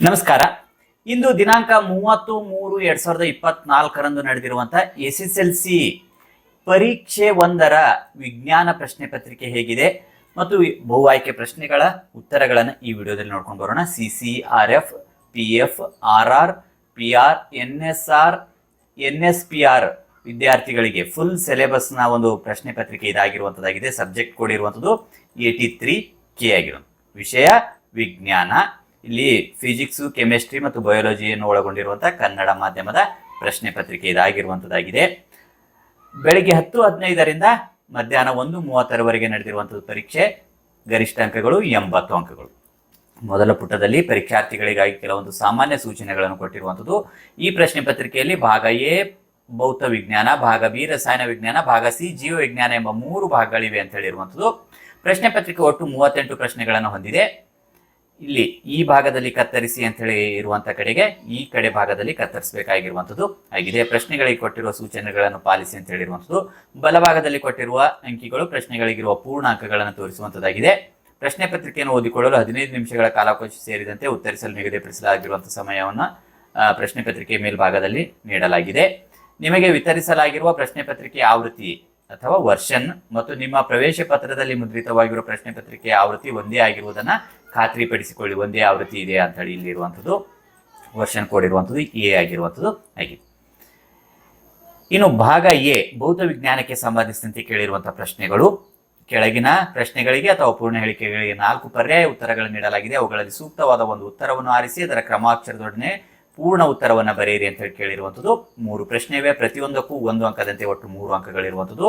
ನಮಸ್ಕಾರ. ಇಂದು ದಿನಾಂಕ ಮೂವತ್ತು ಮೂರು ಎರಡ್ ಸಾವಿರದ ಇಪ್ಪತ್ನಾಲ್ಕರಂದು ನಡೆದಿರುವಂತಹ ಎಸ್ ಎಸ್ ಎಲ್ ಸಿ ಪರೀಕ್ಷೆ ಒಂದರ ವಿಜ್ಞಾನ ಪ್ರಶ್ನೆ ಪತ್ರಿಕೆ ಹೇಗಿದೆ ಮತ್ತು ಬಹು ಆಯ್ಕೆ ಪ್ರಶ್ನೆಗಳ ಉತ್ತರಗಳನ್ನು ಈ ವಿಡಿಯೋದಲ್ಲಿ ನೋಡ್ಕೊಂಡು ಬರೋಣ. C C R F, P F, R R, P R, N S R, N S P R ವಿದ್ಯಾರ್ಥಿಗಳಿಗೆ ಫುಲ್ ಸಿಲೆಬಸ್ನ ಒಂದು ಪ್ರಶ್ನೆ ಪತ್ರಿಕೆ ಇದಾಗಿರುವಂಥದ್ದಾಗಿದೆ ಸಬ್ಜೆಕ್ಟ್ ಕೊಡಿರುವಂಥದ್ದು ಏಟಿ ತ್ರೀ ಕೆ ಆಗಿರೋದು. ವಿಷಯ ವಿಜ್ಞಾನ. ಇಲ್ಲಿ ಫಿಸಿಕ್ಸ್ ಕೆಮಿಸ್ಟ್ರಿ ಮತ್ತು ಬಯೋಲಜಿಯನ್ನು ಒಳಗೊಂಡಿರುವಂತಹ ಕನ್ನಡ ಮಾಧ್ಯಮದ ಪ್ರಶ್ನೆ ಪತ್ರಿಕೆ ಇದಾಗಿರುವಂಥದ್ದಾಗಿದೆ ಬೆಳಿಗ್ಗೆ ಹತ್ತು ಹದಿನೈದರಿಂದ ಮಧ್ಯಾಹ್ನ ಒಂದು ಮೂವತ್ತರವರೆಗೆ ನಡೆದಿರುವಂಥದ್ದು ಪರೀಕ್ಷೆ, ಗರಿಷ್ಠ ಅಂಕಗಳು ಎಂಬತ್ತು ಅಂಕಗಳು. ಮೊದಲ ಪುಟದಲ್ಲಿ ಪರೀಕ್ಷಾರ್ಥಿಗಳಿಗಾಗಿ ಕೆಲವೊಂದು ಸಾಮಾನ್ಯ ಸೂಚನೆಗಳನ್ನು ಕೊಟ್ಟಿರುವಂಥದ್ದು ಈ ಪ್ರಶ್ನೆ ಪತ್ರಿಕೆಯಲ್ಲಿ ಭಾಗ ಎ, ಭೌತ ವಿಜ್ಞಾನ, ಭಾಗ ಬಿ, ರಸಾಯನ ವಿಜ್ಞಾನ, ಭಾಗ ಸಿ ಜೀವ ವಿಜ್ಞಾನ ಎಂಬ ಮೂರು ಭಾಗಗಳಿವೆ ಅಂತ ಹೇಳಿರುವಂಥದ್ದು ಪ್ರಶ್ನೆ ಪತ್ರಿಕೆ ಒಟ್ಟು ಮೂವತ್ತೆಂಟು ಪ್ರಶ್ನೆಗಳನ್ನು ಹೊಂದಿದೆ. ಇಲ್ಲಿ ಈ ಭಾಗದಲ್ಲಿ ಕತ್ತರಿಸಿ ಅಂತ ಹೇಳಿ ಇರುವಂತ ಕಡೆಗೆ ಈ ಕಡೆ ಭಾಗದಲ್ಲಿ ಕತ್ತರಿಸಬೇಕಾಗಿರುವಂಥದ್ದು. ಆಗಿದೆ ಪ್ರಶ್ನೆಗಳಿಗೆ ಕೊಟ್ಟಿರುವ ಸೂಚನೆಗಳನ್ನು ಪಾಲಿಸಿ ಅಂತ ಹೇಳಿರುವಂಥದ್ದು. ಬಲಭಾಗದಲ್ಲಿ ಕೊಟ್ಟಿರುವ ಅಂಕಿಗಳು, ಪ್ರಶ್ನೆಗಳಿಗಿರುವ ಪೂರ್ಣ ಅಂಕಗಳನ್ನು ತೋರಿಸುವಂಥದ್ದಾಗಿದೆ. ಪ್ರಶ್ನೆ ಪತ್ರಿಕೆಯನ್ನು ಓದಿಕೊಳ್ಳಲು ಹದಿನೈದು ನಿಮಿಷಗಳ ಕಾಲಾವಕಾಶ ಸೇರಿದಂತೆ ಉತ್ತರಿಸಲು ನಿಗದಿಪಡಿಸಲಾಗಿರುವಂತಹ ಸಮಯವನ್ನು ಪ್ರಶ್ನೆ ಪತ್ರಿಕೆ ಮೇಲ್ಭಾಗದಲ್ಲಿ ನೀಡಲಾಗಿದೆ. ನಿಮಗೆ ವಿತರಿಸಲಾಗಿರುವ ಪ್ರಶ್ನೆ ಪತ್ರಿಕೆ ಆವೃತ್ತಿ ಅಥವಾ ವರ್ಷನ್ ಮತ್ತು ನಿಮ್ಮ ಪ್ರವೇಶ ಪತ್ರದಲ್ಲಿ ಮುದ್ರಿತವಾಗಿರುವ ಪ್ರಶ್ನೆ ಪತ್ರಿಕೆ ಆವೃತ್ತಿ ಒಂದೇ ಆಗಿರುವುದನ್ನ ಖಾತ್ರಿಪಡಿಸಿಕೊಳ್ಳಿ. ಒಂದೇ ಆವೃತ್ತಿ ಇದೆ ಅಂತ ಹೇಳಿ ಇಲ್ಲಿರುವಂಥದ್ದು ವರ್ಷನ್ ಕೋಡ್ ಎ ಆಗಿರುವಂಥದ್ದು ಆಗಿದೆ. ಇನ್ನು ಭಾಗ ಎ, ಭೌತ ವಿಜ್ಞಾನಕ್ಕೆ ಸಂಬಂಧಿಸಿದಂತೆ ಕೇಳಿರುವಂತಹ ಪ್ರಶ್ನೆಗಳು. ಕೆಳಗಿನ ಪ್ರಶ್ನೆಗಳಿಗೆ ಅಥವಾ ಪೂರ್ಣ ಹೇಳಿಕೆಗಳಿಗೆ ನಾಲ್ಕು ಪರ್ಯಾಯ ಉತ್ತರಗಳನ್ನು ನೀಡಲಾಗಿದೆ. ಅವುಗಳಲ್ಲಿ ಸೂಕ್ತವಾದ ಒಂದು ಉತ್ತರವನ್ನು ಆರಿಸಿ, ಅದರ ಕ್ರಮಾಕ್ಷರದೊಡನೆ ಪೂರ್ಣ ಉತ್ತರವನ್ನು ಬರೆಯಿರಿ ಅಂತ ಹೇಳಿ ಕೇಳಿರುವಂಥದ್ದು. ಮೂರು ಪ್ರಶ್ನೆ ಇವೆ ಪ್ರತಿಯೊಂದಕ್ಕೂ ಒಂದು ಅಂಕದಂತೆ ಒಟ್ಟು ಮೂರು ಅಂಕಗಳಿರುವಂಥದ್ದು.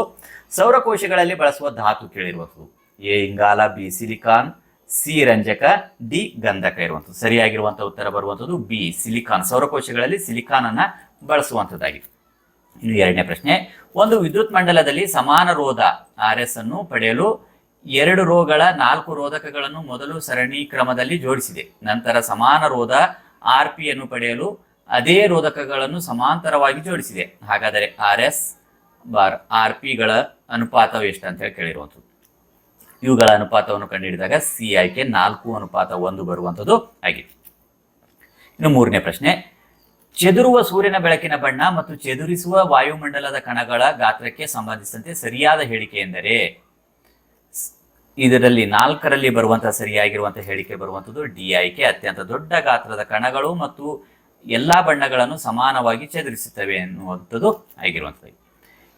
ಸೌರಕೋಶಗಳಲ್ಲಿ ಬಳಸುವ ಧಾತು ಕೇಳಿರುವಂಥದ್ದು. ಎ ಇಂಗಾಲ, ಬಿ ಸಿಲಿಕಾನ್, ಸಿ ರಂಜಕ, ಡಿ ಗಂಧಕ ಇರುವಂಥದ್ದು. ಸರಿಯಾಗಿರುವಂಥ ಉತ್ತರ ಬರುವಂಥದ್ದು ಬಿ ಸಿಲಿಕಾನ್. ಸೌರಕೋಶಗಳಲ್ಲಿ ಸಿಲಿಕಾನ್ ಅನ್ನ ಬಳಸುವಂಥದ್ದಾಗಿದೆ ಇನ್ನು ಎರಡನೇ ಪ್ರಶ್ನೆ. ಒಂದು ವಿದ್ಯುತ್ ಮಂಡಲದಲ್ಲಿ ಸಮಾನ ರೋಧ ಆರ್ ಎಸ್ ಅನ್ನು ಪಡೆಯಲು ಎರಡು ರೋಗಳ ನಾಲ್ಕು ರೋಧಕಗಳನ್ನು ಮೊದಲು ಸರಣಿ ಕ್ರಮದಲ್ಲಿ ಜೋಡಿಸಿದೆ. ನಂತರ ಸಮಾನ ರೋಧ ಆರ್ ಪಿ ಅನ್ನು ಪಡೆಯಲು ಅದೇ ರೋಧಕಗಳನ್ನು ಸಮಾಂತರವಾಗಿ ಜೋಡಿಸಿದೆ. ಹಾಗಾದರೆ ಆರ್ ಎಸ್ ಬಾರ್ ಆರ್ ಪಿಗಳ ಅನುಪಾತವು ಎಷ್ಟು ಅಂತ ಹೇಳಿ ಕೇಳಿರುವಂಥದ್ದು. ಇವುಗಳ ಅನುಪಾತವನ್ನು ಕಂಡುಹಿಡಿದಾಗ ಸಿ ಆಯ್ಕೆ ನಾಲ್ಕು ಅನುಪಾತ ಒಂದು ಬರುವಂಥದ್ದು ಆಗಿದೆ. ಇನ್ನು ಮೂರನೇ ಪ್ರಶ್ನೆ, ಚೆದುರುವ ಸೂರ್ಯನ ಬೆಳಕಿನ ಬಣ್ಣ ಮತ್ತು ಚೆದುರಿಸುವ ವಾಯುಮಂಡಲದ ಕಣಗಳ ಗಾತ್ರಕ್ಕೆ ಸಂಬಂಧಿಸಿದಂತೆ ಸರಿಯಾದ ಹೇಳಿಕೆ ಎಂದರೆ ಇದರಲ್ಲಿ ನಾಲ್ಕರಲ್ಲಿ ಬರುವಂತಹ ಸರಿಯಾಗಿರುವಂತಹ ಹೇಳಿಕೆ ಬರುವಂಥದ್ದು ಡಿ ಆಯ್ಕೆ ಅತ್ಯಂತ ದೊಡ್ಡ ಗಾತ್ರದ ಕಣಗಳು ಮತ್ತು ಎಲ್ಲಾ ಬಣ್ಣಗಳನ್ನು ಸಮಾನವಾಗಿ ಚದುರಿಸುತ್ತವೆ ಎನ್ನುವಂಥದ್ದು ಆಗಿರುವಂಥದ್ದು.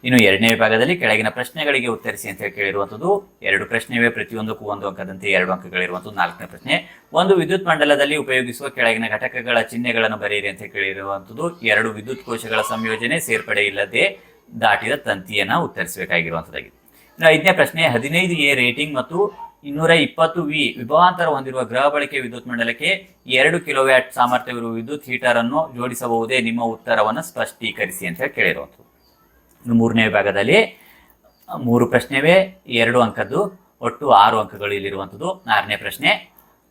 ಇನ್ನು ಎರಡನೇ ವಿಭಾಗದಲ್ಲಿ ಕೆಳಗಿನ ಪ್ರಶ್ನೆಗಳಿಗೆ ಉತ್ತರಿಸಿ ಅಂತ ಹೇಳಿ ಕೇಳಿರುವಂಥದ್ದು, ಎರಡು ಪ್ರಶ್ನೆವೇ, ಪ್ರತಿಯೊಂದಕ್ಕೂ ಒಂದು ಅಂಕದಂತೆ ಎರಡು ಅಂಕಗಳಿರುವಂಥದ್ದು, ನಾಲ್ಕನೇ ಪ್ರಶ್ನೆ. ಒಂದು ವಿದ್ಯುತ್ ಮಂಡಲದಲ್ಲಿ ಉಪಯೋಗಿಸುವ ಕೆಳಗಿನ ಘಟಕಗಳ ಚಿಹ್ನೆಗಳನ್ನು ಬರೆಯಿರಿ ಅಂತ ಕೇಳಿರುವಂಥದ್ದು, ಎರಡು ವಿದ್ಯುತ್ ಕೋಶಗಳ ಸಂಯೋಜನೆ ಸೇರ್ಪಡೆ ಇಲ್ಲದೆ ದಾಟಿದ ತಂತಿಯನ್ನು ಉತ್ತರಿಸಬೇಕಾಗಿರುವಂಥದ್ದಾಗಿದೆ. ಐದನೇ ಪ್ರಶ್ನೆ, ಹದಿನೈದು ಎ ರೇಟಿಂಗ್ ಮತ್ತು ಇನ್ನೂರ ಇಪ್ಪತ್ತು ವಿ ವಿಭವಾಂತರ ಹೊಂದಿರುವ ಗೃಹ ಬಳಕೆ ವಿದ್ಯುತ್ ಮಂಡಲಕ್ಕೆ ಎರಡು ಕಿಲೋವ್ಯಾಟ್ ಸಾಮರ್ಥ್ಯವಿರುವ ವಿದ್ಯುತ್ ಹೀಟರ್ ಅನ್ನು ಜೋಡಿಸಬಹುದೇ? ನಿಮ್ಮ ಉತ್ತರವನ್ನು ಸ್ಪಷ್ಟೀಕರಿಸಿ ಅಂತ ಹೇಳಿ ಕೇಳಿರುವಂಥದ್ದು ಮೂರನೇ ವಿಭಾಗದಲ್ಲಿ, ಮೂರು ಪ್ರಶ್ನೆವೇ, ಎರಡು ಅಂಕದ್ದು, ಒಟ್ಟು ಆರು ಅಂಕಗಳು ಇಲ್ಲಿರುವಂಥದ್ದು. ಆರನೇ ಪ್ರಶ್ನೆ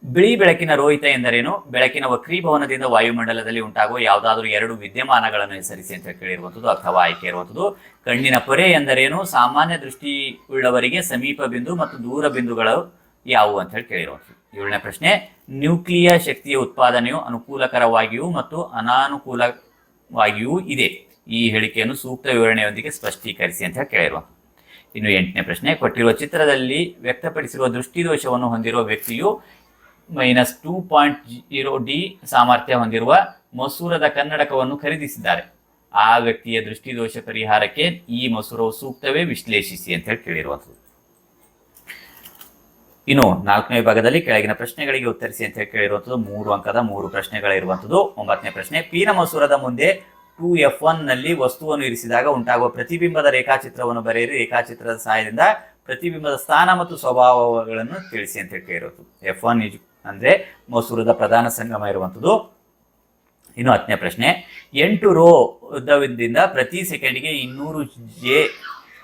ಬಿಳಿ ಬೆಳಕಿನ ರೋಹಿತ ಎಂದರೇನು? ಬೆಳಕಿನ ವಕ್ರೀಭವನದಿಂದ ವಾಯುಮಂಡಲದಲ್ಲಿ ಉಂಟಾಗುವ ಯಾವುದಾದ್ರೂ ಎರಡು ವಿದ್ಯಮಾನಗಳನ್ನು ಹೆಸರಿಸಿ ಅಂತ ಕೇಳಿರುವಂಥದ್ದು ಅಥವಾ ಆಯ್ಕೆ ಇರುವಂಥದ್ದು. ಕಣ್ಣಿನ ಪೊರೆ ಎಂದರೇನು? ಸಾಮಾನ್ಯ ದೃಷ್ಟಿ ಉಳ್ಳವರಿಗೆ ಸಮೀಪ ಬಿಂದು ಮತ್ತು ದೂರ ಬಿಂದುಗಳು ಯಾವುವು ಅಂತ ಹೇಳಿ ಕೇಳಿರುವಂಥದ್ದು. ಏಳನೇ ಪ್ರಶ್ನೆ, ನ್ಯೂಕ್ಲಿಯ ಶಕ್ತಿಯ ಉತ್ಪಾದನೆಯು ಅನುಕೂಲಕರವಾಗಿಯೂ ಮತ್ತು ಅನಾನುಕೂಲವಾಗಿಯೂ ಇದೆ. ಈ ಹೇಳಿಕೆಯನ್ನು ಸೂಕ್ತ ವಿವರಣೆಯೊಂದಿಗೆ ಸ್ಪಷ್ಟೀಕರಿಸಿ ಅಂತ ಹೇಳಿ ಇನ್ನು ಎಂಟನೇ ಪ್ರಶ್ನೆ, ಕೊಟ್ಟಿರುವ ಚಿತ್ರದಲ್ಲಿ ವ್ಯಕ್ತಪಡಿಸಿರುವ ದೃಷ್ಟಿದೋಷವನ್ನು ಹೊಂದಿರುವ ವ್ಯಕ್ತಿಯು minus two point zero D ಸಾಮರ್ಥ್ಯ ಹೊಂದಿರುವ ಮಸೂರದ ಕನ್ನಡಕವನ್ನು ಖರೀದಿಸಿದ್ದಾರೆ. ಆ ವ್ಯಕ್ತಿಯ ದೃಷ್ಟಿದೋಷ ಪರಿಹಾರಕ್ಕೆ ಈ ಮಸೂರವು ಸೂಕ್ತವೇ ವಿಶ್ಲೇಷಿಸಿ ಅಂತ ಹೇಳಿ ಕೇಳಿರುವಂಥದ್ದು. ಇನ್ನು ನಾಲ್ಕನೇ ಭಾಗದಲ್ಲಿ ಕೆಳಗಿನ ಪ್ರಶ್ನೆಗಳಿಗೆ ಉತ್ತರಿಸಿ ಅಂತ ಹೇಳಿ ಕೇಳಿರುವಂಥದ್ದು. ಮೂರು ಅಂಕದ ಮೂರು ಪ್ರಶ್ನೆಗಳಿರುವಂಥದ್ದು ಒಂಬತ್ತನೇ ಪ್ರಶ್ನೆ, ಪೀನ ಮಸೂರದ ಮುಂದೆ ಟೂ ಎಫ್ ಒನ್ನಲ್ಲಿ ವಸ್ತುವನ್ನು ಇರಿಸಿದಾಗ ಉಂಟಾಗುವ ಪ್ರತಿಬಿಂಬದ ರೇಖಾಚಿತ್ರವನ್ನು ಬರೆಯಿರಿ. ರೇಖಾಚಿತ್ರದ ಸಹಾಯದಿಂದ ಪ್ರತಿಬಿಂಬದ ಸ್ಥಾನ ಮತ್ತು ಸ್ವಭಾವಗಳನ್ನು ತಿಳಿಸಿ ಅಂತ ಹೇಳಿ ಕೇಳಿರೋದು ಎಫ್ ಒನ್ ಅಂದ್ರೆ ಮೈಸೂರದ ಪ್ರಧಾನ ಸಂಗಮ ಇರುವಂಥದ್ದು. ಇನ್ನು ಹತ್ತನೇ ಪ್ರಶ್ನೆ, ಎಂಟು ರೋ ಉದ್ದವಿಂದ ಪ್ರತಿ ಸೆಕೆಂಡಿಗೆ ಇನ್ನೂರು ಜೆ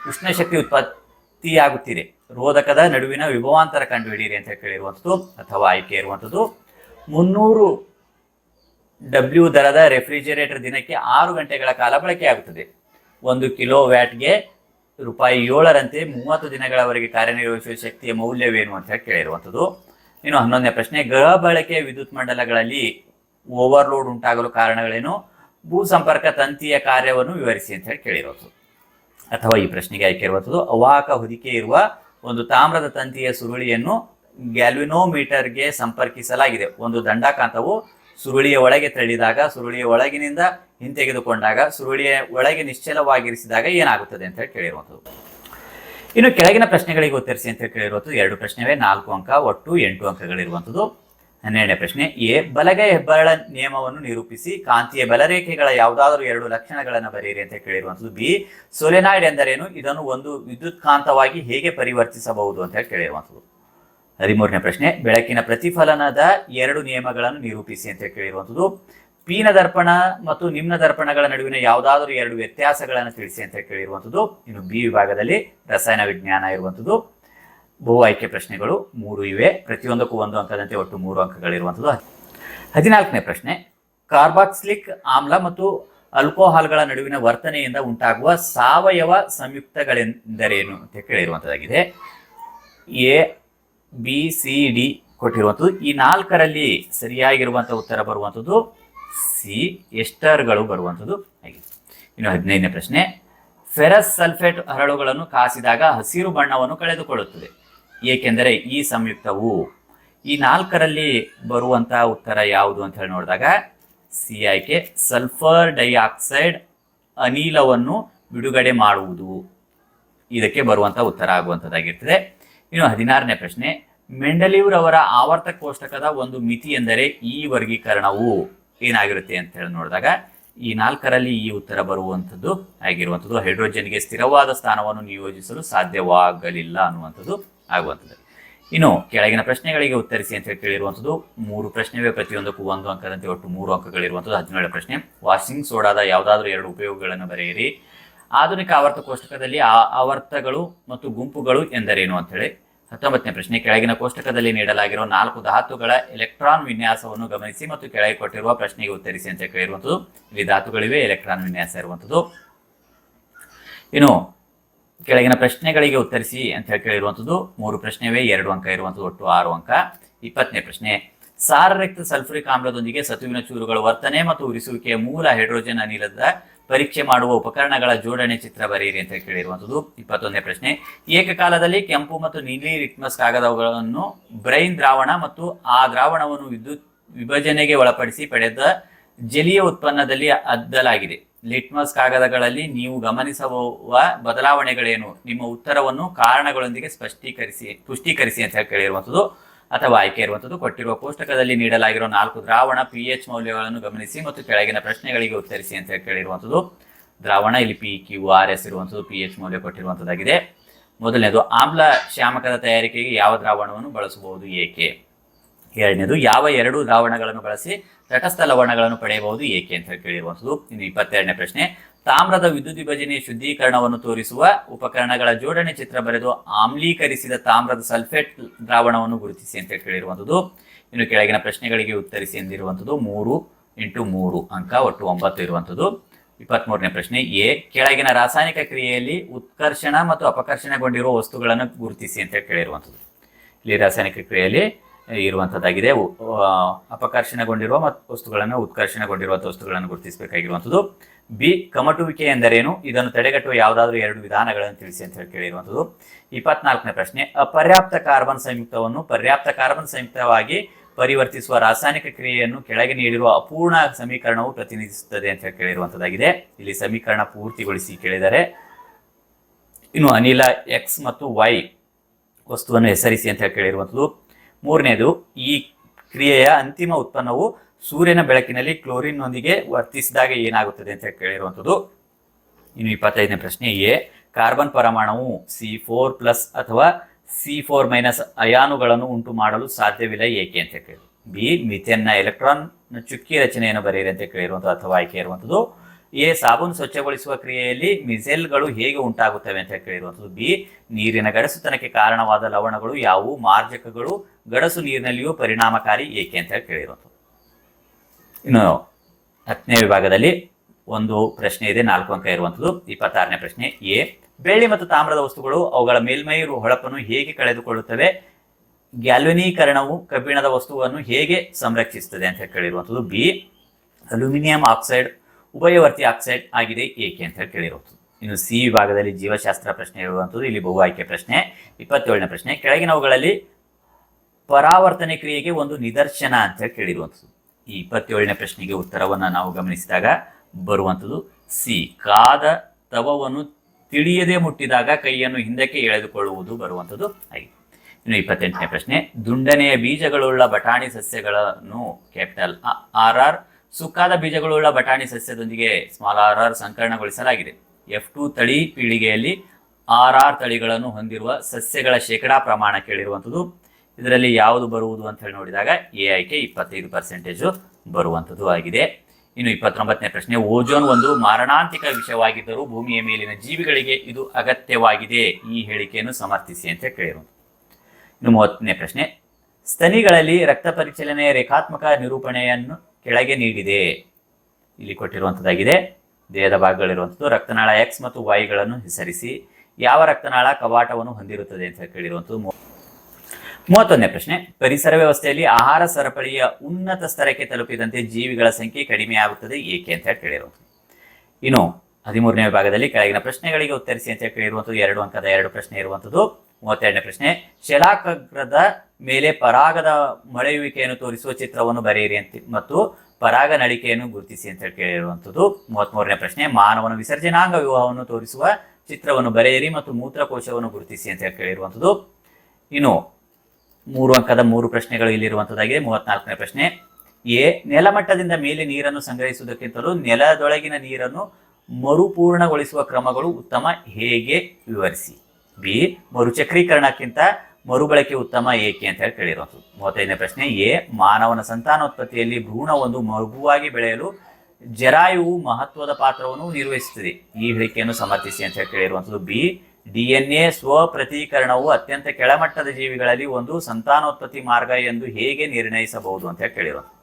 ಉಷ್ಣಶಕ್ತಿ ಉತ್ಪತ್ತಿಯಾಗುತ್ತಿದೆ. ರೋಧಕದ ನಡುವಿನ ವಿಭವಾಂತರ ಕಂಡುಹಿಡಿಯಿರಿ ಅಂತ ಕೇಳಿರುವಂಥದ್ದು, ಅಥವಾ ಆಯ್ಕೆ ಇರುವಂಥದ್ದು. ಮುನ್ನೂರು ಡಬ್ಲ್ಯೂ ದರದ ರೆಫ್ರಿಜರೇಟರ್ ದಿನಕ್ಕೆ ಆರು ಗಂಟೆಗಳ ಕಾಲ ಬಳಕೆಯಾಗುತ್ತದೆ. ಒಂದು ಕಿಲೋ ವ್ಯಾಟ್ಗೆ ರೂಪಾಯಿ ಏಳರಂತೆ ಮೂವತ್ತು ದಿನಗಳವರೆಗೆ ಕಾರ್ಯನಿರ್ವಹಿಸುವ ಶಕ್ತಿಯ ಮೌಲ್ಯವೇನು ಅಂತ ಕೇಳಿರುವಂಥದ್ದು. ಇನ್ನು ಹನ್ನೊಂದನೇ ಪ್ರಶ್ನೆ, ಗೃಹ ಬಳಕೆಯ ವಿದ್ಯುತ್ ಮಂಡಲಗಳಲ್ಲಿ ಓವರ್ಲೋಡ್ ಉಂಟಾಗಲು ಕಾರಣಗಳೇನು? ಭೂ ಸಂಪರ್ಕ ತಂತಿಯ ಕಾರ್ಯವನ್ನು ವಿವರಿಸಿ ಅಂತ ಹೇಳಿ ಕೇಳಿರೋದು. ಅಥವಾ ಈ ಪ್ರಶ್ನೆಗೆ ಆಯ್ಕೆ ಇರುವಂಥದ್ದು, ಅವಾಹಕ ಹೊದಿಕೆ ಇರುವ ಒಂದು ತಾಮ್ರದ ತಂತಿಯ ಸುರುಳಿಯನ್ನು ಗ್ಯಾಲ್ವಿನೋಮೀಟರ್ಗೆ ಸಂಪರ್ಕಿಸಲಾಗಿದೆ. ಒಂದು ದಂಡಕಾಂತವು ಸುರುಳಿಯ ಒಳಗೆ ತಳ್ಳಿದಾಗ ಸುರುಳಿಯ ಒಳಗಿನಿಂದ ಹಿಂತೆಗೆದುಕೊಂಡಾಗ, ಸುರುಳಿಯ ಒಳಗೆ ನಿಶ್ಚಲವಾಗಿರಿಸಿದಾಗ ಏನಾಗುತ್ತದೆ ಅಂತ ಹೇಳಿ ಕೇಳಿರುವಂಥದ್ದು. ಇನ್ನು ಕೆಳಗಿನ ಪ್ರಶ್ನೆಗಳಿಗೆ ಉತ್ತರಿಸಿ ಅಂತ ಕೇಳಿರುವಂಥದ್ದು ಎರಡು ಪ್ರಶ್ನೆವೇ, ನಾಲ್ಕು ಅಂಕ, ಒಟ್ಟು ಎಂಟು ಅಂಕಗಳಿರುವಂಥದ್ದು. ಹನ್ನೆರಡನೇ ಪ್ರಶ್ನೆ, ಎ, ಬಲಗೈ ಹೆಬ್ಬರಳ ನಿಯಮವನ್ನು ನಿರೂಪಿಸಿ ಕಾಂತಿಯ ಬಲರೇಖೆಗಳ ಯಾವುದಾದರೂ ಎರಡು ಲಕ್ಷಣಗಳನ್ನು ಬರೆಯಿರಿ ಅಂತ ಕೇಳಿರುವಂಥದ್ದು. ಬಿ, ಸೊಲೆನಾಯ್ಡ್ ಎಂದರೇನು? ಇದನ್ನು ಒಂದು ವಿದ್ಯುತ್ಕಾಂತವಾಗಿ ಹೇಗೆ ಪರಿವರ್ತಿಸಬಹುದು ಅಂತ ಹೇಳಿ ಕೇಳಿರುವಂಥದ್ದು. ಹದಿಮೂರನೇ ಪ್ರಶ್ನೆ, ಬೆಳಕಿನ ಪ್ರತಿಫಲನದ ಎರಡು ನಿಯಮಗಳನ್ನು ನಿರೂಪಿಸಿ ಅಂತ ಕೇಳಿರುವಂಥದ್ದು. ಪೀನ ದರ್ಪಣ ಮತ್ತು ನಿಮ್ನ ದರ್ಪಣಗಳ ನಡುವಿನ ಯಾವುದಾದರೂ ಎರಡು ವ್ಯತ್ಯಾಸಗಳನ್ನು ತಿಳಿಸಿ ಅಂತ ಕೇಳಿರುವಂಥದ್ದು, ಇನ್ನು ಬಿ ವಿಭಾಗದಲ್ಲಿ ರಸಾಯನ ವಿಜ್ಞಾನ ಇರುವಂಥದ್ದು, ಬಹು ಆಯ್ಕೆ ಪ್ರಶ್ನೆಗಳು ಮೂರು ಇವೆ. ಪ್ರತಿಯೊಂದಕ್ಕೂ ಒಂದು ಅಂಕದಂತೆ ಒಟ್ಟು ಮೂರು ಅಂಕಗಳಿರುವಂಥದ್ದು. ಹದಿನಾಲ್ಕನೇ ಪ್ರಶ್ನೆ, ಕಾರ್ಬಾಕ್ಸ್ಲಿಕ್ ಆಮ್ಲ ಮತ್ತು ಆಲ್ಕೋಹಾಲ್ಗಳ ನಡುವಿನ ವರ್ತನೆಯಿಂದ ಉಂಟಾಗುವ ಸಾವಯವ ಸಂಯುಕ್ತಗಳೆಂದರೇನು ಅಂತ ಕೇಳಿರುವಂಥದ್ದಾಗಿದೆ. ಎ, ಬಿ, ಸಿ, ಡಿ ಕೊಟ್ಟಿರುವಂಥದ್ದು. ಈ ನಾಲ್ಕರಲ್ಲಿ ಸರಿಯಾಗಿರುವಂಥ ಉತ್ತರ ಬರುವಂಥದ್ದು ಸಿ ಎಸ್ಟರ್ಗಳು ಬರುವಂಥದ್ದು ಆಗಿದೆ ಇನ್ನು ಹದಿನೈದನೇ ಪ್ರಶ್ನೆ, ಫೆರಸ್ ಸಲ್ಫೇಟ್ ಹರಳುಗಳನ್ನು ಕಾಸಿದಾಗ ಹಸಿರು ಬಣ್ಣವನ್ನು ಕಳೆದುಕೊಳ್ಳುತ್ತದೆ. ಏಕೆಂದರೆ ಈ ಸಂಯುಕ್ತವು ಈ ನಾಲ್ಕರಲ್ಲಿ ಬರುವಂತಹ ಉತ್ತರ ಯಾವುದು ಅಂತ ಹೇಳಿ ನೋಡಿದಾಗ, ಸಿ ಆಯ್ಕೆ ಸಲ್ಫರ್ ಡೈಆಕ್ಸೈಡ್ ಅನಿಲವನ್ನು ಬಿಡುಗಡೆ ಮಾಡುವುದು. ಇದಕ್ಕೆ ಬರುವಂತ ಉತ್ತರ ಆಗುವಂಥದ್ದಾಗಿರ್ತದೆ. ಇನ್ನು ಹದಿನಾರನೇ ಪ್ರಶ್ನೆ, ಮೆಂಡಲಿವ್ರವರ ಅವರ ಆವರ್ತ ಕೋಷ್ಟಕದ ಒಂದು ಮಿತಿ ಎಂದರೆ ಈ ವರ್ಗೀಕರಣವು. ಏನಾಗಿರುತ್ತೆ ಅಂತ ಹೇಳಿ ನೋಡಿದಾಗ, ಈ ನಾಲ್ಕರಲ್ಲಿ ಈ ಉತ್ತರ ಬರುವಂಥದ್ದು ಆಗಿರುವಂಥದ್ದು, ಹೈಡ್ರೋಜನ್ಗೆ ಸ್ಥಿರವಾದ ಸ್ಥಾನವನ್ನು ನಿಯೋಜಿಸಲು ಸಾಧ್ಯವಾಗಲಿಲ್ಲ ಅನ್ನುವಂಥದ್ದು ಆಗುವಂಥದ್ದು. ಇನ್ನು ಕೆಳಗಿನ ಪ್ರಶ್ನೆಗಳಿಗೆ ಉತ್ತರಿಸಿ ಅಂತ ಹೇಳಿ ಕೇಳಿರುವಂಥದ್ದು, ಮೂರು ಪ್ರಶ್ನೆವೇ ಪ್ರತಿಯೊಂದಕ್ಕೂ ಒಂದು ಅಂಕದಂತೆ ಒಟ್ಟು ಮೂರು ಅಂಕಗಳಿರುವಂಥದ್ದು. ಹದಿನೇಳು ಪ್ರಶ್ನೆ, ವಾಷಿಂಗ್ ಸೋಡಾದ ಯಾವುದಾದ್ರೂ ಎರಡು ಉಪಯೋಗಗಳನ್ನು ಬರೆಯಿರಿ. ಆಧುನಿಕ ಆವರ್ತ ಕೋಷ್ಟಕದಲ್ಲಿ ಆ ಆವರ್ತಗಳು ಮತ್ತು ಗುಂಪುಗಳು ಎಂದರೇನು ಅಂತೇಳಿ ಹತ್ತೊಂಬತ್ತನೇ ಪ್ರಶ್ನೆ, ಕೆಳಗಿನ ಕೋಷ್ಟಕದಲ್ಲಿ ನೀಡಲಾಗಿರುವ ನಾಲ್ಕು ಧಾತುಗಳ ಎಲೆಕ್ಟ್ರಾನ್ ವಿನ್ಯಾಸವನ್ನು ಗಮನಿಸಿ ಮತ್ತು ಕೆಳಗೆ ಕೊಟ್ಟಿರುವ ಪ್ರಶ್ನೆಗೆ ಉತ್ತರಿಸಿ ಅಂತ ಕೇಳಿರುವಂಥದ್ದು. ಇಲ್ಲಿ ಧಾತುಗಳಿವೆ, ಎಲೆಕ್ಟ್ರಾನ್ ವಿನ್ಯಾಸ ಇರುವಂಥದ್ದು. ಇನ್ನು ಕೆಳಗಿನ ಪ್ರಶ್ನೆಗಳಿಗೆ ಉತ್ತರಿಸಿ ಅಂತ ಹೇಳಿ ಕೇಳಿರುವಂಥದ್ದು. ಮೂರು ಪ್ರಶ್ನೆವೇ, ಎರಡು ಅಂಕ ಇರುವಂಥದ್ದು, ಒಟ್ಟು ಆರು ಅಂಕ. ಇಪ್ಪತ್ತನೇ ಪ್ರಶ್ನೆ, ಸಾರರಕ್ತ ಸಲ್ಫುರಿಕ್ ಆಮ್ಲದೊಂದಿಗೆ ಸತುವಿನ ಚೂರುಗಳ ವರ್ತನೆ ಮತ್ತು ಉರಿಸುವಿಕೆಯ ಮೂಲ ಹೈಡ್ರೋಜನ್ ಅನಿಲದ ಪರೀಕ್ಷೆ ಮಾಡುವ ಉಪಕರಣಗಳ ಜೋಡಣೆ ಚಿತ್ರ ಬರೆಯಿರಿ ಅಂತ ಕೇಳಿರುವಂಥದ್ದು. ಇಪ್ಪತ್ತೊಂದನೇ ಪ್ರಶ್ನೆ. ಏಕಕಾಲದಲ್ಲಿ ಕೆಂಪು ಮತ್ತು ನೀಲಿ ರಿಕ್ಮಸ್ ಕಾಗದಗಳನ್ನು ಬ್ರೈನ್ ದ್ರಾವಣ ಮತ್ತು ಆ ದ್ರಾವಣವನ್ನು ವಿದ್ಯುತ್ ವಿಭಜನೆಗೆ ಒಳಪಡಿಸಿ ಪಡೆದ ಜಲೀಯ ಉತ್ಪನ್ನದಲ್ಲಿ ಅದ್ದಲಾಗಿದೆ. ಲಿಟ್ಮಸ್ ಕಾಗದಗಳಲ್ಲಿ ನೀವು ಗಮನಿಸುವ ಬದಲಾವಣೆಗಳೇನು? ನಿಮ್ಮ ಉತ್ತರವನ್ನು ಕಾರಣಗಳೊಂದಿಗೆ ಸ್ಪಷ್ಟೀಕರಿಸಿ, ಪುಷ್ಟೀಕರಿಸಿ ಅಂತ ಹೇಳಿ ಕೇಳಿರುವಂಥದ್ದು. ಅಥವಾ ಆಯ್ಕೆ ಇರುವಂಥದ್ದು ಕೊಟ್ಟಿರುವ ಕೋಷ್ಟಕದಲ್ಲಿ ನೀಡಲಾಗಿರುವ ನಾಲ್ಕು ದ್ರಾವಣ ಪಿ ಎಚ್ ಮೌಲ್ಯಗಳನ್ನು ಗಮನಿಸಿ ಮತ್ತು ಕೆಳಗಿನ ಪ್ರಶ್ನೆಗಳಿಗೆ ಉತ್ತರಿಸಿ ಅಂತ ಹೇಳಿ ಕೇಳಿರುವಂಥದ್ದು. ದ್ರಾವಣ, ಇಲ್ಲಿ ಪಿ ಕ್ಯೂ ಆರ್ ಎಸ್ ಇರುವಂಥದ್ದು ಪಿ ಎಚ್ ಮೌಲ್ಯ ಕೊಟ್ಟಿರುವಂಥದ್ದಾಗಿದೆ. ಮೊದಲನೇದು, ಆಮ್ಲ ಶಾಮಕದ ತಯಾರಿಕೆಗೆ ಯಾವ ದ್ರಾವಣವನ್ನು ಬಳಸಬಹುದು, ಏಕೆ? ಎರಡನೇದು, ಯಾವ ಎರಡು ದ್ರಾವಣಗಳನ್ನು ಬಳಸಿ ತಟಸ್ಥ ಲವಣಗಳನ್ನು ಪಡೆಯಬಹುದು, ಏಕೆ ಅಂತ ಹೇಳಿ ಕೇಳಿರುವಂಥದ್ದು. ಇನ್ನು ಇಪ್ಪತ್ತೆರಡನೇ ಪ್ರಶ್ನೆ ತಾಮ್ರದ ವಿದ್ಯುತ್ ವಿಭಜನೆ ಶುದ್ಧೀಕರಣವನ್ನು ತೋರಿಸುವ ಉಪಕರಣಗಳ ಜೋಡಣೆ ಚಿತ್ರ ಬರೆದು ಆಮ್ಲೀಕರಿಸಿದ ತಾಮ್ರದ ಸಲ್ಫೇಟ್ ದ್ರಾವಣವನ್ನು ಗುರುತಿಸಿ ಅಂತ ಕೇಳಿರುವಂಥದ್ದು ಇನ್ನು ಕೆಳಗಿನ ಪ್ರಶ್ನೆಗಳಿಗೆ ಉತ್ತರಿಸಿ ಎಂದಿರುವಂಥದ್ದು ಮೂರು ಇಂಟು ಮೂರು ಅಂಕ ಒಟ್ಟು ಒಂಬತ್ತು ಇರುವಂಥದ್ದು. ಇಪ್ಪತ್ಮೂರನೇ ಪ್ರಶ್ನೆ ಎ, ಕೆಳಗಿನ ರಾಸಾಯನಿಕ ಕ್ರಿಯೆಯಲ್ಲಿ ಉತ್ಕರ್ಷಣ ಮತ್ತು ಅಪಕರ್ಷಣೆಗೊಂಡಿರುವ ವಸ್ತುಗಳನ್ನು ಗುರುತಿಸಿ ಅಂತ ಕೇಳಿರುವಂಥದ್ದು ಇಲ್ಲಿ ರಾಸಾಯನಿಕ ಕ್ರಿಯೆಯಲ್ಲಿ ಇರುವಂಥದ್ದಾಗಿದೆ ಅಪಕರ್ಷಣಗೊಂಡಿರುವ ಮತ್ತು ವಸ್ತುಗಳನ್ನು ಉತ್ಕರ್ಷಣಗೊಂಡಿರುವಂಥ ವಸ್ತುಗಳನ್ನು ಗುರುತಿಸಬೇಕಾಗಿರುವಂಥದ್ದು ಬಿ, ಕಮಟುವಿಕೆ ಎಂದರೇನು? ಇದನ್ನು ತಡೆಗಟ್ಟುವ ಯಾವುದಾದ್ರೂ ಎರಡು ವಿಧಾನಗಳನ್ನು ತಿಳಿಸಿ ಅಂತ ಹೇಳಿ ಕೇಳಿರುವಂಥದ್ದು ಇಪ್ಪತ್ನಾಲ್ಕನೇ ಪ್ರಶ್ನೆ, ಅಪರ್ಯಾಪ್ತ ಕಾರ್ಬನ್ ಸಂಯುಕ್ತವನ್ನು ಪರ್ಯಾಪ್ತ ಕಾರ್ಬನ್ ಸಂಯುಕ್ತವಾಗಿ ಪರಿವರ್ತಿಸುವ ರಾಸಾಯನಿಕ ಕ್ರಿಯೆಯನ್ನು ಕೆಳಗೆ ನೀಡಿರುವ ಅಪೂರ್ಣ ಸಮೀಕರಣವು ಪ್ರತಿನಿಧಿಸುತ್ತದೆ ಅಂತ ಹೇಳಿ ಕೇಳಿರುವಂಥದ್ದಾಗಿದೆ ಇಲ್ಲಿ ಸಮೀಕರಣ ಪೂರ್ತಿಗೊಳಿಸಿ ಕೇಳಿದರೆ, ಇನ್ನು ಅನಿಲ ಎಕ್ಸ್ ಮತ್ತು ವೈ ವಸ್ತುವನ್ನು ಹೆಸರಿಸಿ ಅಂತ ಹೇಳಿ ಕೇಳಿರುವಂಥದ್ದು ಮೂರನೇದು, ಈ ಕ್ರಿಯೆಯ ಅಂತಿಮ ಉತ್ಪನ್ನವು ಸೂರ್ಯನ ಬೆಳಕಿನಲ್ಲಿ ಕ್ಲೋರಿನ್ನೊಂದಿಗೆ ವರ್ತಿಸಿದಾಗ ಏನಾಗುತ್ತದೆ ಅಂತ ಕೇಳಿರುವಂಥದ್ದು. ಇನ್ನು ಇಪ್ಪತ್ತೈದನೇ ಪ್ರಶ್ನೆ ಎ, ಕಾರ್ಬನ್ ಪರಮಾಣುವು ಸಿ ಫೋರ್ ಪ್ಲಸ್ ಅಥವಾ ಸಿ ಫೋರ್ ಮೈನಸ್ ಅಯಾನುಗಳನ್ನು ಉಂಟು ಮಾಡಲು ಸಾಧ್ಯವಿಲ್ಲ ಏಕೆ ಅಂತ ಕೇಳಿ. ಬಿ, ಮಿಥೆನ್ನ ಎಲೆಕ್ಟ್ರಾನ್ ಚುಕ್ಕಿ ರಚನೆಯನ್ನು ಬರೆಯಿರಿ ಅಂತ ಕೇಳಿರುವಂಥದ್ದು ಅಥವಾ ಆಯ್ಕೆ ಇರುವಂಥದ್ದು. ಎ ಸಾಬೂನು ಸ್ವಚ್ಛಗೊಳಿಸುವ ಕ್ರಿಯೆಯಲ್ಲಿ ಮಿಸೆಲ್ಗಳು ಹೇಗೆ ಉಂಟಾಗುತ್ತವೆ ಅಂತ ಕೇಳಿರುವಂಥದ್ದು. ಬಿ, ನೀರಿನ ಗಡಸುತನಕ್ಕೆ ಕಾರಣವಾದ ಲವಣಗಳು ಯಾವುವು? ಮಾರ್ಜಕಗಳು ಗಡಸು ನೀರಿನಲ್ಲಿಯೂ ಪರಿಣಾಮಕಾರಿ ಏಕೆ ಅಂತ ಹೇಳಿ ಕೇಳಿರುವಂಥದ್ದು. ಇನ್ನು ಹತ್ತನೇ ವಿಭಾಗದಲ್ಲಿ ಒಂದು ಪ್ರಶ್ನೆ ಇದೆ, ನಾಲ್ಕು ಅಂಕ ಇರುವಂಥದ್ದು, ಇಪ್ಪತ್ತಾರನೇ ಪ್ರಶ್ನೆ. ಎ, ಬೆಳ್ಳಿ ಮತ್ತು ತಾಮ್ರದ ವಸ್ತುಗಳು ಅವುಗಳ ಮೇಲ್ಮೈ ಹೊಳಪನ್ನು ಹೇಗೆ ಕಳೆದುಕೊಳ್ಳುತ್ತವೆ? ಗ್ಯಾಲ್ವನೀಕರಣವು ಕಬ್ಬಿಣದ ವಸ್ತುವನ್ನು ಹೇಗೆ ಸಂರಕ್ಷಿಸುತ್ತದೆ ಅಂತ ಹೇಳಿ ಕೇಳಿರುವಂಥದ್ದು. ಬಿ, ಅಲ್ಯೂಮಿನಿಯಂ ಆಕ್ಸೈಡ್ ಉಭಯವರ್ತಿ ಆಕ್ಸೈಡ್ ಆಗಿದೆ ಏಕೆ ಅಂತ ಹೇಳಿ ಕೇಳಿರುವಂಥದ್ದು ಇನ್ನು ಸಿ ವಿಭಾಗದಲ್ಲಿ ಜೀವಶಾಸ್ತ್ರ ಪ್ರಶ್ನೆ ಇರುವಂಥದ್ದು, ಇಲ್ಲಿ ಬಹು ಆಯ್ಕೆ ಪ್ರಶ್ನೆ, ಇಪ್ಪತ್ತೇಳನೇ ಪ್ರಶ್ನೆ. ಕೆಳಗಿನವುಗಳಲ್ಲಿ ಪರಾವರ್ತನೆ ಕ್ರಿಯೆಗೆ ಒಂದು ನಿದರ್ಶನ ಅಂತ ಹೇಳಿ ಕೇಳಿರುವಂಥದ್ದು. ಈ ಇಪ್ಪತ್ತೇಳನೇ ಪ್ರಶ್ನೆಗೆ ಉತ್ತರವನ್ನು ನಾವು ಗಮನಿಸಿದಾಗ ಬರುವಂಥದ್ದು ಸಿ, ಕಾದ ತವವನ್ನು ತಿಳಿಯದೆ ಮುಟ್ಟಿದಾಗ ಕೈಯನ್ನು ಹಿಂದಕ್ಕೆ ಎಳೆದುಕೊಳ್ಳುವುದು ಬರುವಂಥದ್ದು ಐ ಇನ್ನು ಇಪ್ಪತ್ತೆಂಟನೇ ಪ್ರಶ್ನೆ, ದುಂಡನೆಯ ಬೀಜಗಳುಳ್ಳ ಬಟಾಣಿ ಸಸ್ಯಗಳನ್ನು, ಕ್ಯಾಪಿಟಲ್ ಆರ್ ಆರ್ ಸುಕ್ಕಾದ ಬೀಜಗಳುಳ್ಳ ಬಟಾಣಿ ಸಸ್ಯದೊಂದಿಗೆ ಸ್ಮಾಲ್ ಆರ್ ಆರ್ ಸಂಕರಣಗೊಳಿಸಲಾಗಿದೆ. ಎಫ್ ಟು ತಳಿ ಪೀಳಿಗೆಯಲ್ಲಿ ಆರ್ ಆರ್ ತಳಿಗಳನ್ನು ಹೊಂದಿರುವ ಸಸ್ಯಗಳ ಶೇಕಡಾ ಪ್ರಮಾಣ ಕೇಳಿರುವಂಥದ್ದು. ಇದರಲ್ಲಿ ಯಾವುದು ಬರುವುದು ಅಂತ ಹೇಳಿ ನೋಡಿದಾಗ ಎ ಆಯ್ಕೆ ಇಪ್ಪತ್ತೈದು ಪರ್ಸೆಂಟೇಜು ಬರುವಂಥದ್ದು ಆಗಿದೆ. ಇನ್ನು ಇಪ್ಪತ್ತೊಂಬತ್ತನೇ ಪ್ರಶ್ನೆ, ಓಜೋನ್ ಒಂದು ಮಾರಣಾಂತಿಕ ವಿಷಯವಾಗಿದ್ದರೂ ಭೂಮಿಯ ಮೇಲಿನ ಜೀವಿಗಳಿಗೆ ಇದು ಅಗತ್ಯವಾಗಿದೆ. ಈ ಹೇಳಿಕೆಯನ್ನು ಸಮರ್ಥಿಸಿ ಅಂತ ಕೇಳಿರುವಂಥದ್ದು. ಇನ್ನು ಮೂವತ್ತನೇ ಪ್ರಶ್ನೆ, ಸ್ತನಿಗಳಲ್ಲಿ ರಕ್ತ ಪರಿಚಲನೆ ರೇಖಾತ್ಮಕ ನಿರೂಪಣೆಯನ್ನು ಕೆಳಗೆ ನೀಡಿದೆ. ಇಲ್ಲಿ ಕೊಟ್ಟಿರುವಂಥದ್ದಾಗಿದೆ ದೇಹದ ಭಾಗಗಳಿರುವಂಥದ್ದು ರಕ್ತನಾಳ ಎಕ್ಸ್ ಮತ್ತು ವೈಗಳನ್ನು ಹೆಸರಿಸಿ ಯಾವ ರಕ್ತನಾಳ ಕವಾಟವನ್ನು ಹೊಂದಿರುತ್ತದೆ ಅಂತ ಕೇಳಿರುವಂಥದ್ದು ಮೂವತ್ತೊಂದನೇ ಪ್ರಶ್ನೆ. ಪರಿಸರ ವ್ಯವಸ್ಥೆಯಲ್ಲಿ ಆಹಾರ ಸರಪಳಿಯ ಉನ್ನತ ಸ್ತರಕ್ಕೆ ತಲುಪಿದಂತೆ ಜೀವಿಗಳ ಸಂಖ್ಯೆ ಕಡಿಮೆಯಾಗುತ್ತದೆ ಏಕೆ ಅಂತ ಹೇಳಿ ಕೇಳಿರುವಂಥದ್ದು ಇನ್ನು ಹದಿಮೂರನೇ ವಿಭಾಗದಲ್ಲಿ ಕೆಳಗಿನ ಪ್ರಶ್ನೆಗಳಿಗೆ ಉತ್ತರಿಸಿ ಅಂತ ಹೇಳಿ ಕೇಳಿರುವಂಥದ್ದು ಎರಡು ಅಂಕದ ಎರಡು ಪ್ರಶ್ನೆ ಇರುವಂಥದ್ದು ಮೂವತ್ತೆರಡನೇ ಪ್ರಶ್ನೆ, ಶಲಾಕಗ್ರದ ಮೇಲೆ ಪರಾಗದ ಮಳೆಯುವಿಕೆಯನ್ನು ತೋರಿಸುವ ಚಿತ್ರವನ್ನು ಬರೆಯಿರಿ ಅಂತ ಮತ್ತು ಪರಾಗ ನಳಿಕೆಯನ್ನು ಗುರುತಿಸಿ ಅಂತ ಹೇಳಿ ಕೇಳಿರುವಂಥದ್ದು ಮೂವತ್ಮೂರನೇ ಪ್ರಶ್ನೆ, ಮಾನವನ ವಿಸರ್ಜನಾಂಗ ವಿವಾಹವನ್ನು ತೋರಿಸುವ ಚಿತ್ರವನ್ನು ಬರೆಯಿರಿ ಮತ್ತು ಮೂತ್ರಕೋಶವನ್ನು ಗುರುತಿಸಿ ಅಂತ ಹೇಳಿ ಕೇಳಿರುವಂಥದ್ದು. ಇನ್ನು ಮೂರು ಅಂಕದ ಮೂರು ಪ್ರಶ್ನೆಗಳು ಇಲ್ಲಿರುವಂಥದ್ದಾಗಿದೆ. ಮೂವತ್ನಾಲ್ಕನೇ ಪ್ರಶ್ನೆ, ಎ, ನೆಲಮಟ್ಟದಿಂದ ಮೇಲೆ ನೀರನ್ನು ಸಂಗ್ರಹಿಸುವುದಕ್ಕಿಂತಲೂ ನೆಲದೊಳಗಿನ ನೀರನ್ನು ಮರುಪೂರ್ಣಗೊಳಿಸುವ ಕ್ರಮಗಳು ಉತ್ತಮ, ಹೇಗೆ? ವಿವರಿಸಿ. ಬಿ, ಮರುಚಕ್ರೀಕರಣಕ್ಕಿಂತ ಮರುಬಳಕೆ ಉತ್ತಮ ಏಕೆ ಅಂತ ಹೇಳಿ ಕೇಳಿರುವಂಥದ್ದು. ಮೂವತ್ತೈದನೇ ಪ್ರಶ್ನೆ, ಎ, ಮಾನವನ ಸಂತಾನೋತ್ಪತ್ತಿಯಲ್ಲಿ ಭ್ರೂಣ ಒಂದು ಮಗುವಾಗಿ ಬೆಳೆಯಲು ಜರಾಯುವು ಮಹತ್ವದ ಪಾತ್ರವನ್ನು ನಿರ್ವಹಿಸುತ್ತದೆ. ಈ ಹೇಳಿಕೆಯನ್ನು ಸಮರ್ಥಿಸಿ ಅಂತ ಹೇಳಿ ಕೇಳಿರುವಂಥದ್ದು. ಬಿ, ಡಿಎನ್ಎ ಸ್ವಪ್ರತೀಕರಣವು ಅತ್ಯಂತ ಕೆಳಮಟ್ಟದ ಜೀವಿಗಳಲ್ಲಿ ಒಂದು ಸಂತಾನೋತ್ಪತ್ತಿ ಮಾರ್ಗ ಎಂದು ಹೇಗೆ ನಿರ್ಣಯಿಸಬಹುದು ಅಂತ ಹೇಳಿ ಕೇಳಿರುವಂಥದ್ದು.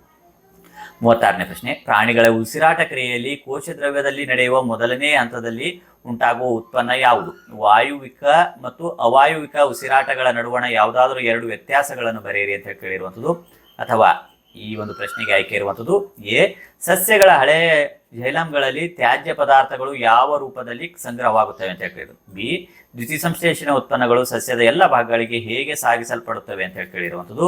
ಮೂವತ್ತಾರನೇ ಪ್ರಶ್ನೆ, ಪ್ರಾಣಿಗಳ ಉಸಿರಾಟ ಕ್ರಿಯೆಯಲ್ಲಿ ಕೋಶದ್ರವ್ಯದಲ್ಲಿ ನಡೆಯುವ ಮೊದಲನೇ ಹಂತದಲ್ಲಿ ಉಂಟಾಗುವ ಉತ್ಪನ್ನ ಯಾವುದು? ವಾಯುವಿಕ ಮತ್ತು ಅವಾಯುವಿಕ ಉಸಿರಾಟಗಳ ನಡುವಣ ಯಾವುದಾದರೂ ಎರಡು ವ್ಯತ್ಯಾಸಗಳನ್ನು ಬರೆಯಿರಿ ಅಂತ ಹೇಳಿ ಕೇಳಿರುವಂಥದ್ದು. ಅಥವಾ ಈ ಒಂದು ಪ್ರಶ್ನೆಗೆ ಆಯ್ಕೆ ಇರುವಂಥದ್ದು. ಎ, ಸಸ್ಯಗಳ ಹಳೆ ಜೈಲಂಗಳಲ್ಲಿ ತ್ಯಾಜ್ಯ ಪದಾರ್ಥಗಳು ಯಾವ ರೂಪದಲ್ಲಿ ಸಂಗ್ರಹವಾಗುತ್ತವೆ ಅಂತ ಹೇಳಿದ್ರು ಬಿ ದ್ವಿತೀಯ ಸಂಶ್ಲೇಷಣೆ ಉತ್ಪನ್ನಗಳು ಸಸ್ಯದ ಎಲ್ಲ ಭಾಗಗಳಿಗೆ ಹೇಗೆ ಸಾಗಿಸಲ್ಪಡುತ್ತವೆ ಅಂತ ಹೇಳಿ ಕೇಳಿರುವಂಥದ್ದು.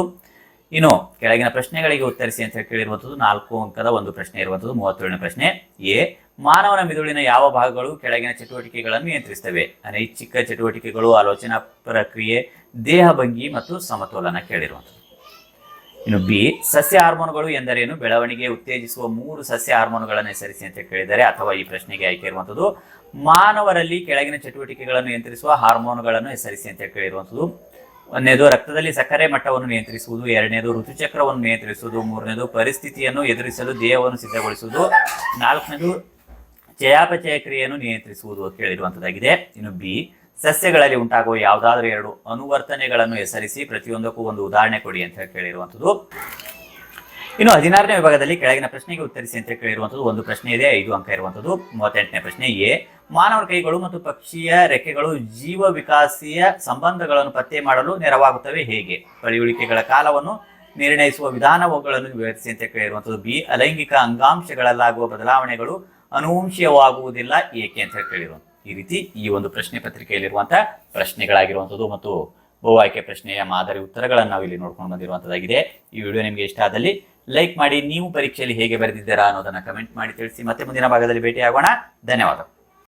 ಇನ್ನು ಕೆಳಗಿನ ಪ್ರಶ್ನೆಗಳಿಗೆ ಉತ್ತರಿಸಿ ಅಂತ ಕೇಳಿರುವಂಥದ್ದು ನಾಲ್ಕು ಅಂಕದ ಒಂದು ಪ್ರಶ್ನೆ ಇರುವಂಥದ್ದು, ಮೂವತ್ತೇಳನೇ ಪ್ರಶ್ನೆ. ಎ, ಮಾನವನ ಮಿದುಳಿನ ಯಾವ ಭಾಗಗಳು ಕೆಳಗಿನ ಚಟುವಟಿಕೆಗಳನ್ನು ನಿಯಂತ್ರಿಸುತ್ತವೆ? ಅನೈಚ್ಛಿಕ ಚಟುವಟಿಕೆಗಳು, ಆಲೋಚನಾ ಪ್ರಕ್ರಿಯೆ, ದೇಹ ಭಂಗಿ ಮತ್ತು ಸಮತೋಲನ ಕೇಳಿರುವಂಥದ್ದು. ಇನ್ನು ಬಿ, ಸಸ್ಯ ಹಾರ್ಮೋನುಗಳು ಎಂದರೇನು? ಬೆಳವಣಿಗೆ, ಉತ್ತೇಜಿಸುವ ಮೂರು ಸಸ್ಯ ಹಾರ್ಮೋನುಗಳನ್ನು ಹೆಸರಿಸಿ ಅಂತ ಕೇಳಿದರೆ ಅಥವಾ ಈ ಪ್ರಶ್ನೆಗೆ ಆಯ್ಕೆ ಇರುವಂಥದ್ದು, ಮಾನವರಲ್ಲಿ ಕೆಳಗಿನ ಚಟುವಟಿಕೆಗಳನ್ನು ನಿಯಂತ್ರಿಸುವ ಹಾರ್ಮೋನುಗಳನ್ನು ಹೆಸರಿಸಿ ಅಂತ ಕೇಳಿರುವಂಥದ್ದು. ಒಂದನೇದು ರಕ್ತದಲ್ಲಿ ಸಕ್ಕರೆ ಮಟ್ಟವನ್ನು ನಿಯಂತ್ರಿಸುವುದು, ಎರಡನೇದು ಋತುಚಕ್ರವನ್ನು ನಿಯಂತ್ರಿಸುವುದು, ಮೂರನೇದು ಪರಿಸ್ಥಿತಿಯನ್ನು ಎದುರಿಸಲು ದೇಹವನ್ನು ಸಿದ್ಧಗೊಳಿಸುವುದು, ನಾಲ್ಕನೇದು ಚಯಾಪಚಯ ಕ್ರಿಯೆಯನ್ನು ನಿಯಂತ್ರಿಸುವುದು ಅಂತ ಕೇಳಿರುವಂಥದ್ದಾಗಿದೆ ಇನ್ನು ಬಿ, ಸಸ್ಯಗಳಲ್ಲಿ ಉಂಟಾಗುವ ಯಾವುದಾದ್ರೂ ಎರಡು ಅನುವರ್ತನೆಗಳನ್ನು ಹೆಸರಿಸಿ ಪ್ರತಿಯೊಂದಕ್ಕೂ ಒಂದು ಉದಾಹರಣೆ ಕೊಡಿ ಅಂತ ಹೇಳಿ ಕೇಳಿರುವಂಥದ್ದು ಇನ್ನು ಹದಿನಾರನೇ ವಿಭಾಗದಲ್ಲಿ ಕೆಳಗಿನ ಪ್ರಶ್ನೆಗೆ ಉತ್ತರಿಸಿ ಅಂತ ಕೇಳಿರುವಂಥದ್ದು ಒಂದು ಪ್ರಶ್ನೆ ಇದೆ, ಐದು ಅಂಕ ಇರುವಂಥದ್ದು ಮೂವತ್ತೆಂಟನೇ ಪ್ರಶ್ನೆ ಎ. ಮಾನವರ ಕೈಗಳು ಮತ್ತು ಪಕ್ಷಿಯ ರೆಕ್ಕೆಗಳು ಜೀವ ವಿಕಾಸಿಯ ಸಂಬಂಧಗಳನ್ನು ಪತ್ತೆ ಮಾಡಲು ನೆರವಾಗುತ್ತವೆ ಹೇಗೆ? ಪಳಿಯುಳಿಕೆಗಳ ಕಾಲವನ್ನು ನಿರ್ಣಯಿಸುವ ವಿಧಾನಗಳನ್ನು ವಿವರಿಸಿ ಅಂತ ಕೇಳಿರುವಂಥದ್ದು ಬಿ. ಅಲೈಂಗಿಕ ಅಂಗಾಂಶಗಳಲ್ಲಾಗುವ ಬದಲಾವಣೆಗಳು ಅನುವಂಶೀಯವಾಗುವುದಿಲ್ಲ ಏಕೆ ಅಂತ ಹೇಳಿ ಈ ರೀತಿ ಈ ಒಂದು ಪ್ರಶ್ನೆ ಪತ್ರಿಕೆಯಲ್ಲಿರುವಂತಹ ಪ್ರಶ್ನೆಗಳಾಗಿರುವಂಥದ್ದು ಮತ್ತು ಬಹು ಆಯ್ಕೆ ಪ್ರಶ್ನೆಯ ಮಾದರಿ ಉತ್ತರಗಳನ್ನು ನಾವು ಇಲ್ಲಿ ನೋಡ್ಕೊಂಡು ಬಂದಿರುವಂಥದ್ದಾಗಿದೆ ಈ ವಿಡಿಯೋ ನಿಮಗೆ ಇಷ್ಟ ಆದಲ್ಲಿ ಲೈಕ್ ಮಾಡಿ ನೀವು ಪರೀಕ್ಷೆಯಲ್ಲಿ ಹೇಗೆ ಬರೆದಿದ್ದೀರಾ ಅನ್ನೋದನ್ನ ಕಮೆಂಟ್ ಮಾಡಿ ತಿಳಿಸಿ. ಮತ್ತೆ ಮುಂದಿನ ಭಾಗದಲ್ಲಿ ಭೇಟಿಯಾಗೋಣ. ಧನ್ಯವಾದಗಳು.